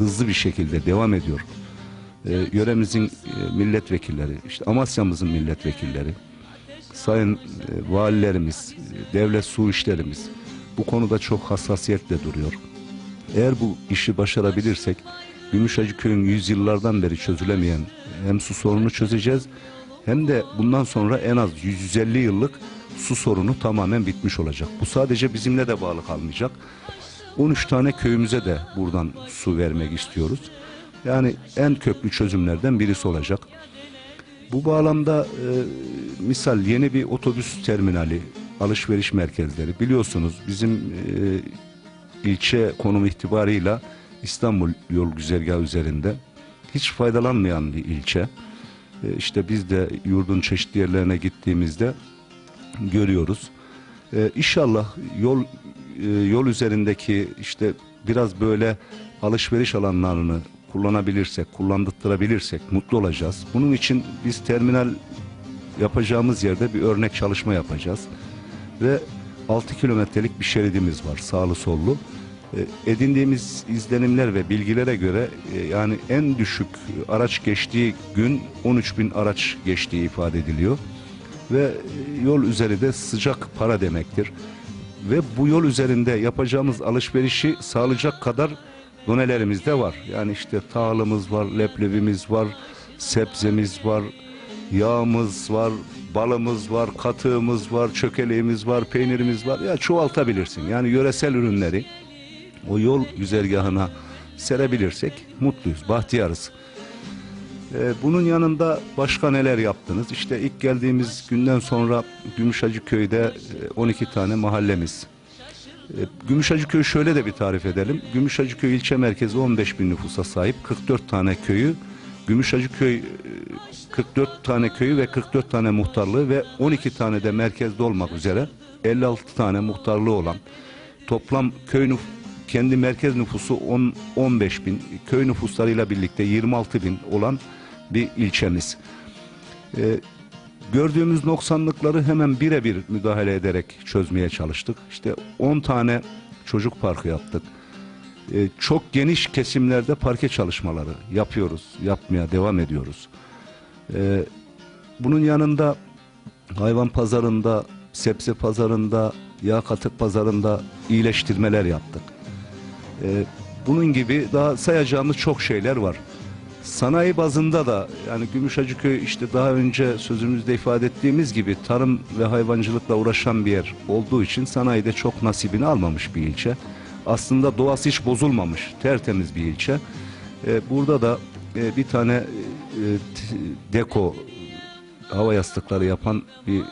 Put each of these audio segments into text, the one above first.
hızlı bir şekilde devam ediyor. E, yöremizin e, milletvekilleri, işte Amasya'mızın milletvekilleri, sayın e, valilerimiz, e, devlet su işlerimiz bu konuda çok hassasiyetle duruyor. Eğer bu işi başarabilirsek Gümüşhacı köyün yüzyıllardan beri çözülemeyen hem su sorunu çözeceğiz hem de bundan sonra en az 150 yıllık su sorunu tamamen bitmiş olacak. Bu sadece bizimle de bağlı kalmayacak. 13 tane köyümüze de buradan su vermek istiyoruz. Yani en köklü çözümlerden birisi olacak. Bu bağlamda e, misal yeni bir otobüs terminali, alışveriş merkezleri biliyorsunuz bizim e, ilçe konum itibarıyla İstanbul yol güzergahı üzerinde hiç faydalanmayan bir ilçe. E, işte biz de yurdun çeşitli yerlerine gittiğimizde görüyoruz. E, inşallah yol e, yol üzerindeki işte biraz böyle alışveriş alanlarını kullanabilirsek, kullandırtırabilirsek mutlu olacağız. Bunun için biz terminal yapacağımız yerde bir örnek çalışma yapacağız. Ve 6 kilometrelik bir şeridimiz var sağlı sollu. E, edindiğimiz izlenimler ve bilgilere göre e, yani en düşük araç geçtiği gün 13 bin araç geçtiği ifade ediliyor. Ve yol üzeri de sıcak para demektir. Ve bu yol üzerinde yapacağımız alışverişi sağlayacak kadar donelerimiz de var. Yani işte tahılımız var, leblebimiz var, sebzemiz var, yağımız var, balımız var, katığımız var, çökeleğimiz var, peynirimiz var. Ya çoğaltabilirsin. Yani yöresel ürünleri o yol güzergahına serebilirsek mutluyuz, bahtiyarız. Ee, bunun yanında başka neler yaptınız? İşte ilk geldiğimiz günden sonra Gümüşhacı köyde e, 12 tane mahallemiz. E, Gümüşhacı köyü şöyle de bir tarif edelim. Gümüşhacı köy ilçe merkezi 15 bin nüfusa sahip 44 tane köyü. Gümüşhacı köy e, 44 tane köyü ve 44 tane muhtarlığı ve 12 tane de merkezde olmak üzere 56 tane muhtarlığı olan toplam köy nüf- kendi merkez nüfusu 10 15 bin köy nüfuslarıyla birlikte 26 bin olan bir ilçemiz. Ee, gördüğümüz noksanlıkları hemen birebir müdahale ederek çözmeye çalıştık. İşte 10 tane çocuk parkı yaptık. Ee, çok geniş kesimlerde parke çalışmaları yapıyoruz, yapmaya devam ediyoruz. Ee, bunun yanında hayvan pazarında, sebze pazarında, yağ katık pazarında iyileştirmeler yaptık. Ee, bunun gibi daha sayacağımız çok şeyler var. Sanayi bazında da yani Gümüşhacıköy işte daha önce sözümüzde ifade ettiğimiz gibi tarım ve hayvancılıkla uğraşan bir yer olduğu için sanayide çok nasibini almamış bir ilçe. Aslında doğası hiç bozulmamış, tertemiz bir ilçe. Ee, burada da e, bir tane e, deko hava yastıkları yapan bir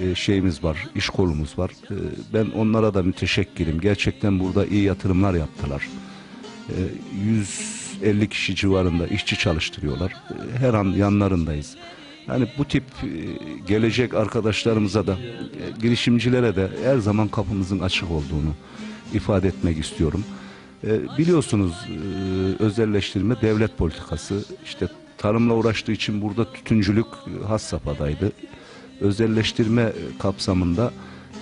e, şeyimiz var, iş kolumuz var. E, ben onlara da müteşekkirim. Gerçekten burada iyi yatırımlar yaptılar. E, 150 kişi civarında işçi çalıştırıyorlar. E, Her an yanlarındayız. Yani bu tip e, gelecek arkadaşlarımıza da, e, girişimcilere de her zaman kapımızın açık olduğunu ifade etmek istiyorum. Biliyorsunuz özelleştirme devlet politikası. İşte tarımla uğraştığı için burada tütüncülük has safhadaydı özelleştirme kapsamında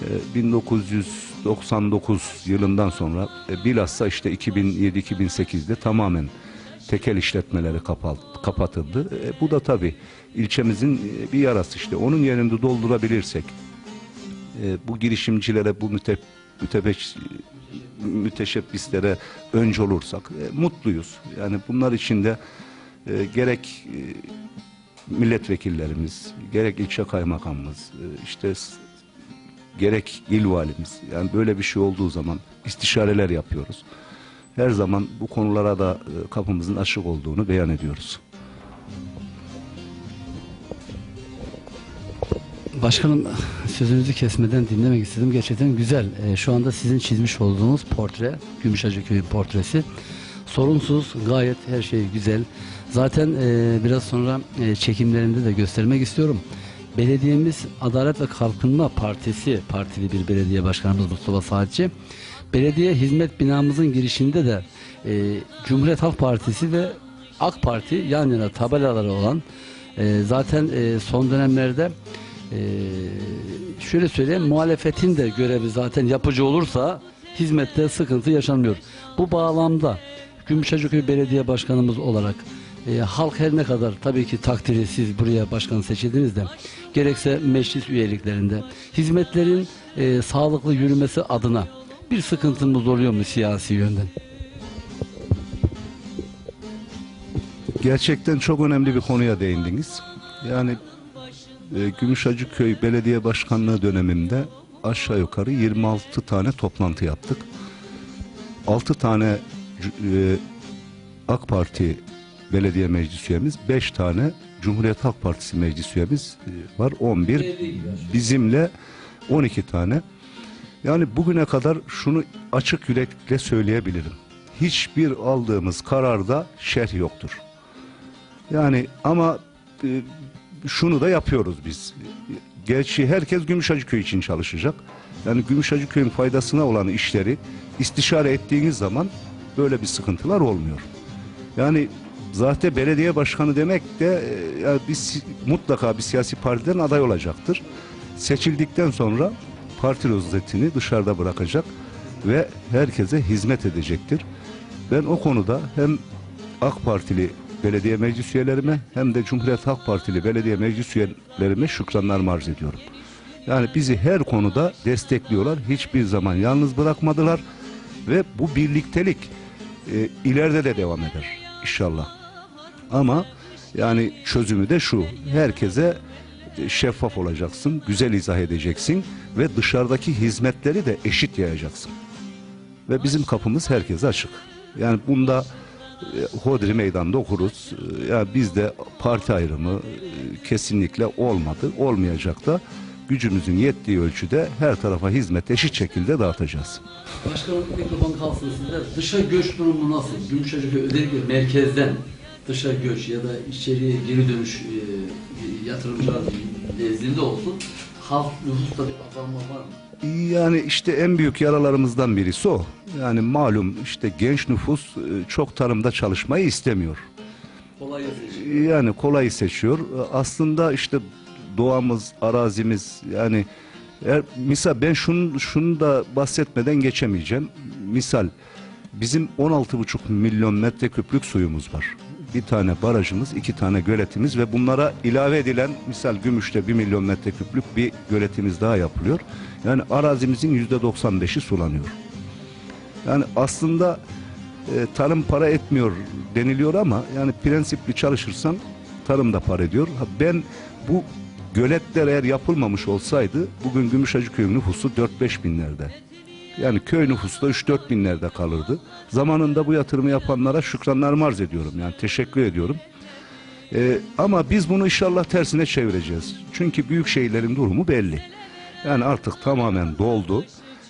e, 1999 yılından sonra bilhassa işte 2007-2008'de tamamen tekel işletmeleri kapal- kapatıldı. E, Bu da tabii ilçemizin e, bir yarası işte. Onun yerini doldurabilirsek e, bu girişimcilere, bu müte, mütebeş, müteşebbislere önce olursak e, mutluyuz. Yani bunlar içinde e, gerek e, milletvekillerimiz, gerek ilçe kaymakamımız, e, işte gerek il valimiz yani böyle bir şey olduğu zaman istişareler yapıyoruz. Her zaman bu konulara da e, kapımızın açık olduğunu beyan ediyoruz. Başkanım sözünüzü kesmeden dinlemek istedim. Gerçekten güzel. Ee, şu anda sizin çizmiş olduğunuz portre, Gümüşhacı Köyü portresi. Sorunsuz, gayet her şey güzel. Zaten e, biraz sonra e, çekimlerinde de göstermek istiyorum. Belediyemiz Adalet ve Kalkınma Partisi, partili bir belediye başkanımız Mustafa Saatçi. Belediye hizmet binamızın girişinde de e, Cumhuriyet Halk Partisi ve AK Parti yan yana tabelaları olan e, zaten e, son dönemlerde ee, şöyle söyleyeyim muhalefetin de görevi zaten yapıcı olursa hizmette sıkıntı yaşanmıyor. Bu bağlamda Gümüşhacıköy Belediye Başkanımız olarak e, halk her ne kadar tabii ki takdiri siz buraya başkan seçildiniz de gerekse meclis üyeliklerinde hizmetlerin e, sağlıklı yürümesi adına bir sıkıntımız oluyor mu siyasi yönden? Gerçekten çok önemli bir konuya değindiniz. Yani e, Gümüşhacıköy Belediye Başkanlığı döneminde aşağı yukarı 26 tane toplantı yaptık. 6 tane e, AK Parti belediye meclis üyemiz, 5 tane Cumhuriyet Halk Partisi meclis üyemiz e, var. 11 bizimle 12 tane. Yani bugüne kadar şunu açık yürekle söyleyebilirim. Hiçbir aldığımız kararda şerh yoktur. Yani ama e, şunu da yapıyoruz biz. Gerçi herkes Gümüşhacıköy için çalışacak. Yani Gümüşhacıköy'ün faydasına olan işleri istişare ettiğiniz zaman böyle bir sıkıntılar olmuyor. Yani zaten belediye başkanı demek de e, yani biz mutlaka bir siyasi partiden aday olacaktır. Seçildikten sonra parti rozetini dışarıda bırakacak ve herkese hizmet edecektir. Ben o konuda hem AK Partili belediye meclis üyelerime hem de Cumhuriyet Halk Partili belediye meclis üyelerime şükranlarımı arz ediyorum. Yani bizi her konuda destekliyorlar. Hiçbir zaman yalnız bırakmadılar ve bu birliktelik e, ileride de devam eder inşallah. Ama yani çözümü de şu. Herkese şeffaf olacaksın, güzel izah edeceksin ve dışarıdaki hizmetleri de eşit yayacaksın. Ve bizim kapımız herkese açık. Yani bunda e, Hodri meydanda okuruz. E, Yani bizde parti ayrımı e, kesinlikle olmadı, olmayacak da gücümüzün yettiği ölçüde her tarafa hizmet eşit şekilde dağıtacağız. Başkanım mikrofon kalsın sizde. Dışa göç durumu nasıl? Gümüşhacıköy özellikle merkezden dışa göç ya da içeriye geri dönüş e, yatırımcılar nezdinde olsun. Halk nüfusta bir azalma var mı? Yani işte en büyük yaralarımızdan birisi o. Yani malum işte genç nüfus e, çok tarımda çalışmayı istemiyor. Kolay yazıcı. Yani kolay seçiyor. Aslında işte doğamız, arazimiz yani eğer, misal ben şunu, şunu da bahsetmeden geçemeyeceğim. Misal bizim 16,5 milyon metreküplük suyumuz var. Bir tane barajımız, iki tane göletimiz ve bunlara ilave edilen misal Gümüş'te 1 milyon metreküplük bir göletimiz daha yapılıyor. Yani arazimizin %95'i sulanıyor. Yani aslında e, tarım para etmiyor deniliyor ama yani prensipli çalışırsan tarım da para ediyor. Ha, Ben bu göletler eğer yapılmamış olsaydı bugün Gümüşhacıköy'ün nüfusu 4-5 binlerde. Yani köy nüfusu da 3-4 binlerde kalırdı. Zamanında bu yatırımı yapanlara şükranlarımı arz ediyorum. Yani teşekkür ediyorum. Ee, ama biz bunu inşallah tersine çevireceğiz. Çünkü büyük şehirlerin durumu belli. Yani artık tamamen doldu.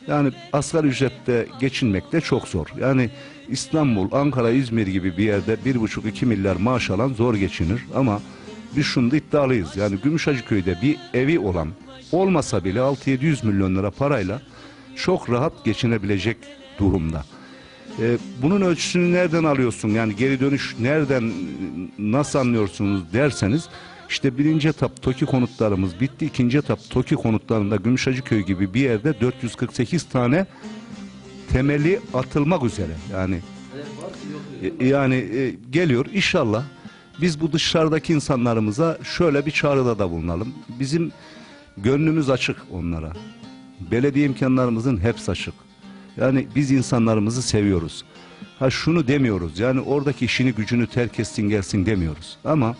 Yani asgari ücrette geçinmek de çok zor. Yani İstanbul, Ankara, İzmir gibi bir yerde 1,5-2 milyar maaş alan zor geçinir. Ama biz şunda iddialıyız. Yani Gümüşhacıköy'de bir evi olan olmasa bile 6-700 milyon lira parayla çok rahat geçinebilecek durumda. Ee, bunun ölçüsünü nereden alıyorsun? Yani geri dönüş nereden nasıl anlıyorsunuz derseniz işte birinci etap TOKİ konutlarımız bitti. ikinci etap TOKİ konutlarında Gümüşhacıköy gibi bir yerde 448 tane temeli atılmak üzere. Yani e, yani e, geliyor inşallah biz bu dışarıdaki insanlarımıza şöyle bir çağrıda da bulunalım. Bizim gönlümüz açık onlara. Belediye imkanlarımızın hepsi açık. Yani biz insanlarımızı seviyoruz. Ha şunu demiyoruz. Yani oradaki işini gücünü terk etsin gelsin demiyoruz. Ama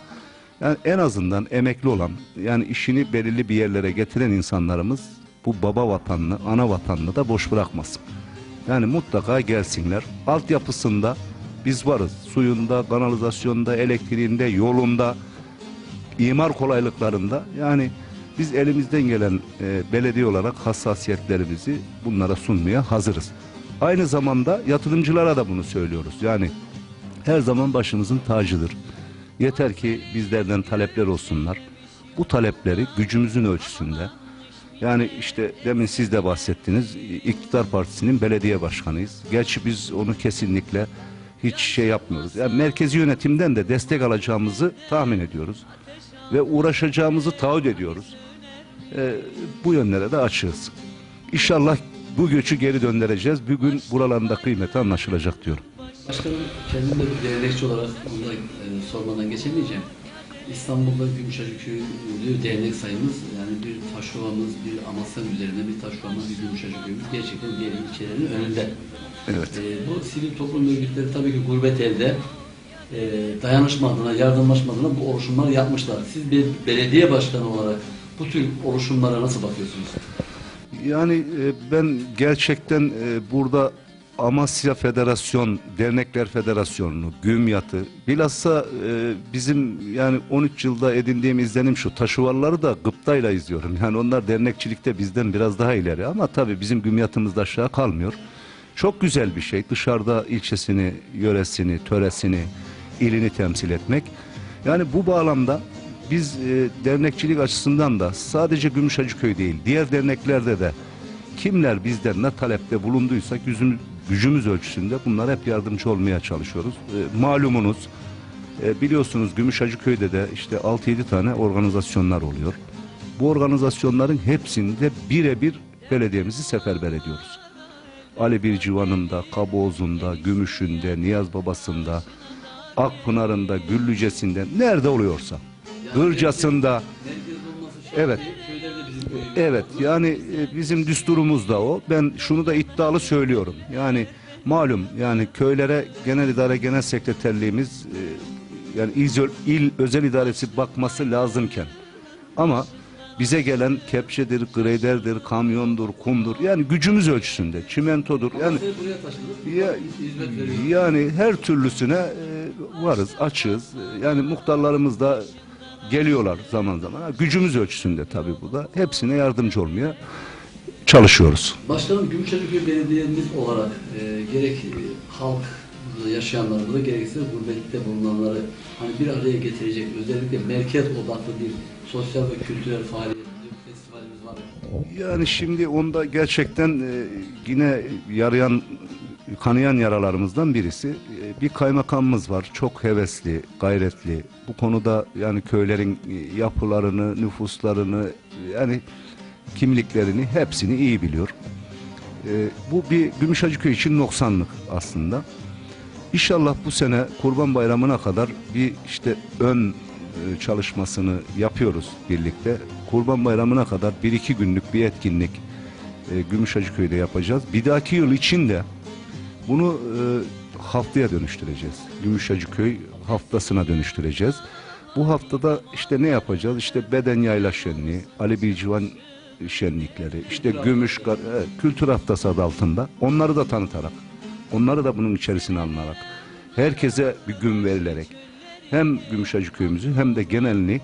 yani en azından emekli olan yani işini belirli bir yerlere getiren insanlarımız bu baba vatanını, ana vatanını da boş bırakmasın. Yani mutlaka gelsinler. Altyapısında biz varız. Suyunda, kanalizasyonda, elektriğinde, yolunda, imar kolaylıklarında. Yani biz elimizden gelen e, belediye olarak hassasiyetlerimizi bunlara sunmaya hazırız. Aynı zamanda yatırımcılara da bunu söylüyoruz. Yani her zaman başımızın tacıdır. Yeter ki bizlerden talepler olsunlar. Bu talepleri gücümüzün ölçüsünde yani işte demin siz de bahsettiniz. İktidar Partisi'nin belediye başkanıyız. Gerçi biz onu kesinlikle hiç şey yapmıyoruz. Yani merkezi yönetimden de destek alacağımızı tahmin ediyoruz. Ve uğraşacağımızı taahhüt ediyoruz. Ee, bu yönlere de açığız. İnşallah bu göçü geri döndüreceğiz. Bugün buralarında kıymeti anlaşılacak diyorum. Başkanım kendim de bir dernekçi olarak onu da e, sormadan geçemeyeceğim. İstanbul'da Gümüşhacı Köyü dernek sayımız yani bir taşovamız, bir Amasya'nın üzerinde bir taşovamız, bir Gümüşhacı Köyümüz gerçekten diğer ilçelerin önünde. Evet. E, bu sivil toplum örgütleri tabii ki gurbet elde e, dayanışma adına, yardımlaşma adına bu oluşumlar yapmışlar. Siz bir belediye başkanı olarak bu tür oluşumlara nasıl bakıyorsunuz? Yani e, ben gerçekten e, burada Amasya Federasyon, Dernekler Federasyonu'nu, GÜMYAT'ı, bilhassa e, bizim yani 13 yılda edindiğim izlenim şu, taşıvarları da gıptayla izliyorum. Yani onlar dernekçilikte bizden biraz daha ileri ama tabii bizim GÜMYAT'ımız da aşağı kalmıyor. Çok güzel bir şey dışarıda ilçesini, yöresini, töresini, ilini temsil etmek. Yani bu bağlamda biz e, dernekçilik açısından da sadece Gümüşhacıköy değil, diğer derneklerde de kimler bizden ne talepte bulunduysa gücümüz, gücümüz ölçüsünde bunlara hep yardımcı olmaya çalışıyoruz. E, malumunuz e, biliyorsunuz Gümüşhacıköy'de de işte 6-7 tane organizasyonlar oluyor. Bu organizasyonların hepsinde birebir belediyemizi seferber ediyoruz. Ali Bircivan'ında, Kaboğuz'unda, Gümüş'ünde, Niyaz Babası'nda, Akpınar'ında, Güllücesi'nde nerede oluyorsa. Olması Evet. Evet yani e, bizim düsturumuz da o. Ben şunu da iddialı söylüyorum. Yani malum yani köylere genel idare genel sekreterliğimiz e, yani il, il özel idaresi bakması lazımken ama bize gelen kepçedir, greyderdir, kamyondur, kumdur. Yani gücümüz ölçüsünde, çimentodur. Yani buraya taşıdınız. ya, yani her türlüsüne e, varız, açığız. E, Yani muhtarlarımız da geliyorlar zaman zaman. Gücümüz ölçüsünde tabii bu da. Hepsine yardımcı olmaya çalışıyoruz. Başkanım Gümüşhaneköy Belediye'miz olarak e, gerek e, halk burada yaşayanlarımızı gerekse gurbette bulunanları hani bir araya getirecek özellikle merkez odaklı bir sosyal ve kültürel faaliyet festivalimiz var. Yani şimdi onda gerçekten e, yine yarayan, kanayan yaralarımızdan birisi. E, bir kaymakamımız var. Çok hevesli, gayretli. Bu konuda yani köylerin e, yapılarını, nüfuslarını yani kimliklerini hepsini iyi biliyor. E, bu bir Gümüşhacıköy için noksanlık aslında. İnşallah bu sene Kurban Bayramı'na kadar bir işte ön e, çalışmasını yapıyoruz birlikte. Kurban Bayramı'na kadar bir iki günlük bir etkinlik e, Gümüşhacıköy'de yapacağız. Bir dahaki yıl için de bunu e, haftaya dönüştüreceğiz. Gümüşhacıköy haftasına dönüştüreceğiz. Bu haftada işte ne yapacağız? İşte beden yayla şenliği, Ali Bilcivan şenlikleri, işte gümüş evet, kültür haftası adı altında onları da tanıtarak, onları da bunun içerisine alınarak, herkese bir gün verilerek hem Gümüşhacıköy'ümüzü hem de genelini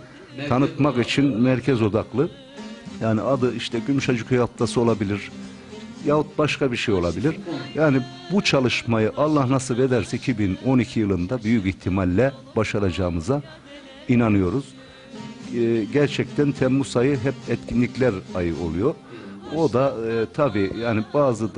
tanıtmak için merkez odaklı yani adı işte Gümüşhacıköy haftası olabilir yahut başka bir şey olabilir. Yani bu çalışmayı Allah nasip ederse 2012 yılında büyük ihtimalle başaracağımıza inanıyoruz. Ee, gerçekten Temmuz ayı hep etkinlikler ayı oluyor. O da e, tabii yani bazı